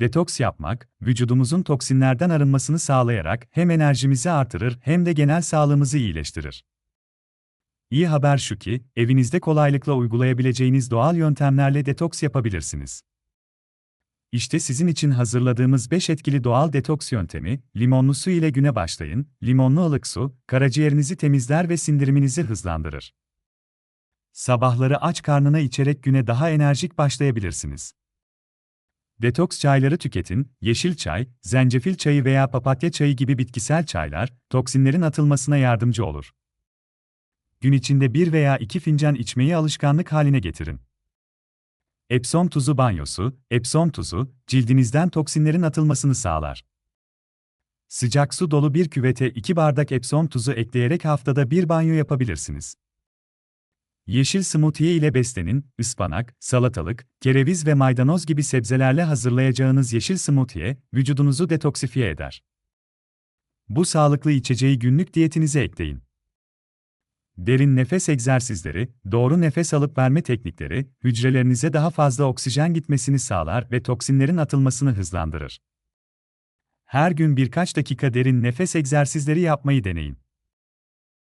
Detoks yapmak, vücudumuzun toksinlerden arınmasını sağlayarak hem enerjimizi artırır hem de genel sağlığımızı iyileştirir. İyi haber şu ki, evinizde kolaylıkla uygulayabileceğiniz doğal yöntemlerle detoks yapabilirsiniz. İşte sizin için hazırladığımız 5 etkili doğal detoks yöntemi, limonlu su ile güne başlayın, limonlu ılık su, karaciğerinizi temizler ve sindiriminizi hızlandırır. Sabahları aç karnına içerek güne daha enerjik başlayabilirsiniz. Detoks çayları tüketin, yeşil çay, zencefil çayı veya papatya çayı gibi bitkisel çaylar, toksinlerin atılmasına yardımcı olur. Gün içinde bir veya iki fincan içmeyi alışkanlık haline getirin. Epsom tuzu banyosu, Epsom tuzu, cildinizden toksinlerin atılmasını sağlar. Sıcak su dolu bir küvete 2 bardak Epsom tuzu ekleyerek haftada bir banyo yapabilirsiniz. Yeşil smoothie ile beslenin, ıspanak, salatalık, kereviz ve maydanoz gibi sebzelerle hazırlayacağınız yeşil smoothie, vücudunuzu detoksifiye eder. Bu sağlıklı içeceği günlük diyetinize ekleyin. Derin nefes egzersizleri, doğru nefes alıp verme teknikleri, hücrelerinize daha fazla oksijen gitmesini sağlar ve toksinlerin atılmasını hızlandırır. Her gün birkaç dakika derin nefes egzersizleri yapmayı deneyin.